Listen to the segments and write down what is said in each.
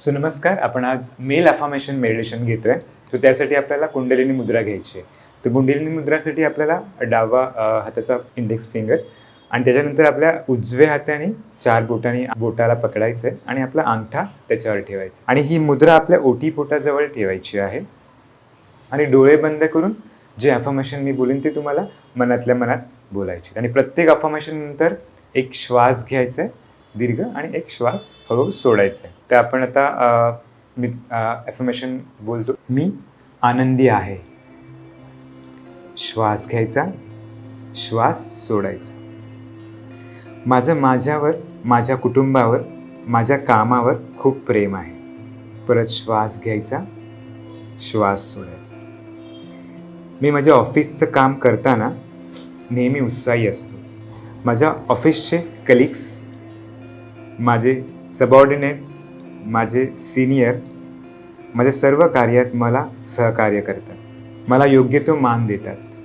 So नमस्कार. आपण आज मेल अफॉर्मेशन मेडिटेशन घेतोय. सो त्यासाठी आपल्याला कुंडलिनी मुद्रा घ्यायची आहे. तर कुंडलिनी मुद्रासाठी आपल्याला डावा हाताचा इंडेक्स फिंगर आणि त्याच्यानंतर आपल्या उजव्या हाताने चार बोटांनी बोटाला पकडायचं आहे आणि आपला अंगठा त्याच्यावर ठेवायचा आणि ही मुद्रा आपल्या ओटी पोटाजवळ ठेवायची आहे आणि डोळे बंद करून जे अफॉर्मेशन मी बोलीन ते तुम्हाला मनातल्या मनात बोलायचे आणि प्रत्येक अफर्मेशन नंतर एक श्वास घ्यायचा आहे. दीर्घ आणि एक श्वास हळूहळू सोडायचा आहे. तर आपण आता मी एफमेशन बोलतो. मी आनंदी आहे. श्वास घ्यायचा श्वास सोडायचा. माझं माझ्यावर माझ्या कुटुंबावर माझ्या कामावर खूप प्रेम आहे. परत श्वास घ्यायचा श्वास सोडायचा. मी माझ्या ऑफिसचं काम करताना नेहमी उत्साही असतो. माझ्या ऑफिसचे कलिग्स माझे सबऑर्डिनेट्स माझे सिनियर माझ्या सर्व कार्यात मला सहकार्य करतात. मला योग्य तो मान देतात.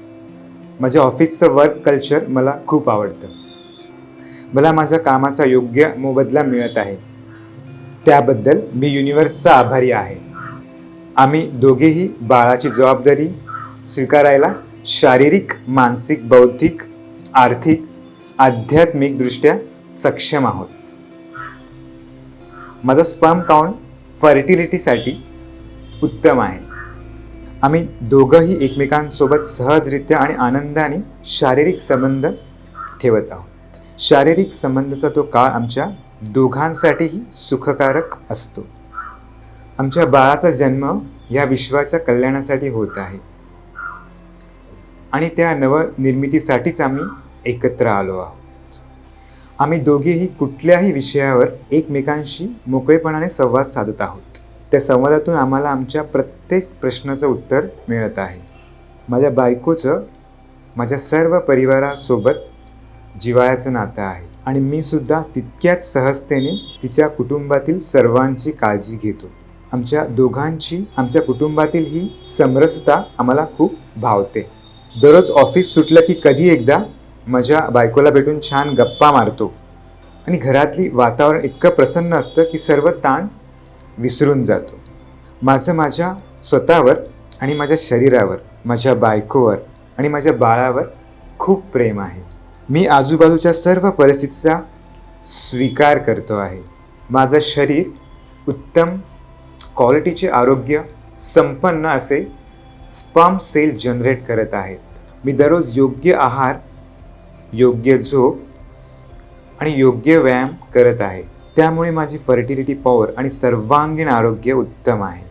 माझ्या ऑफिसचं वर्क कल्चर मला खूप आवडतं. मला माझ्या कामाचा योग्य मोबदला मिळत आहे. त्याबद्दल मी युनिवर्सचा आभारी आहे. आम्ही दोघेही बाळाची जबाबदारी स्वीकारायला शारीरिक मानसिक बौद्धिक आर्थिक आध्यात्मिकदृष्ट्या सक्षम आहोत. माझा स्पर्म काउंट फर्टिलिटीसाठी उत्तम आहे. आम्ही दोघंही एकमेकांसोबत सहजरित्या आणि आनंदाने शारीरिक संबंध ठेवत आहोत. शारीरिक संबंधाचा तो काळ आमच्या दोघांसाठीही सुखकारक असतो. आमच्या बाळाचा जन्म या विश्वाच्या कल्याणासाठी होत आहे. आणि त्या नवनिर्मितीसाठीच आम्ही एकत्र आलो आहोत. आम्ही दोघेही कुठल्याही विषयावर एकमेकांशी मोकळेपणाने संवाद साधत आहोत. त्या संवादातून आम्हाला आमच्या प्रत्येक प्रश्नाचं उत्तर मिळत आहे. माझ्या बायकोचं माझ्या सर्व परिवारासोबत जिवाळ्याचं नातं आहे आणि मी सुद्धा तितक्याच सहजतेने तिच्या कुटुंबातील सर्वांची काळजी घेतो. आमच्या दोघांची आमच्या कुटुंबातील ही समरसता आम्हाला खूप भावते. दररोज ऑफिस सुटलं की कधी एकदा माझ्या बायकोला भेटून छान गप्पा मारतो. आणि घरातली वातावरण इतकं प्रसन्न असतं की सर्व ताण विसरून जातो. माझं माझ्या स्वतःवर आणि माझ्या शरीरावर माझ्या बायकोवर आणि माझ्या बाळावर खूप प्रेम आहे. मी आजूबाजूच्या सर्व परिस्थितीचा स्वीकार करतो आहे. माझं शरीर उत्तम क्वालिटीचे आरोग्य संपन्न असे स्पम सेल जनरेट करत आहेत. मी दररोज योग्य आहार योग्य झोप आणि योग्य व्यायाम करत आहे. त्यामुळे माझी फर्टिलिटी पॉवर आणि सर्वांगीण आरोग्य उत्तम आहे.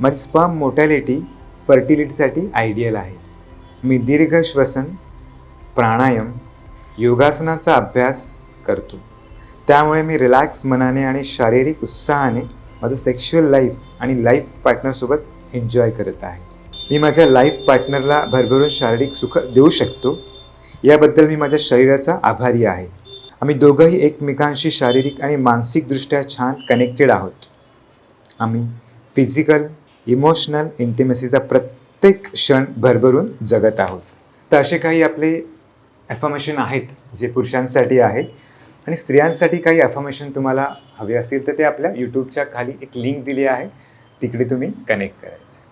माझी स्पर्म मोटॅलिटी फर्टिलिटीसाठी आयडियल आहे. मी दीर्घ श्वसन प्राणायाम योगासनाचा अभ्यास करतो. त्यामुळे मी रिलॅक्स मनाने आणि शारीरिक उत्साहाने माझं सेक्शुअल लाईफ आणि लाईफ पार्टनरसोबत एन्जॉय करत आहे. मी माझ्या लाईफ पार्टनरला भरभरून शारीरिक सुख देऊ शकतो. याबद्दल मी माझ्या शरीराचा आभारी आहे. आम्ही दोघंही एकमेकांशी शारीरिक आणि मानसिकदृष्ट्या छान कनेक्टेड आहोत. आम्ही फिजिकल इमोशनल इंटिमेसीचा प्रत्येक क्षण भरभरून जगत आहोत. तर असे काही आपले ॲफर्मेशन आहेत जे पुरुषांसाठी आहे आणि स्त्रियांसाठी काही ॲफर्मेशन तुम्हाला हवे असतील तर ते आपल्या यूट्यूबच्या खाली एक लिंक दिली आहे. तिकडे तुम्ही कनेक्ट करायचं.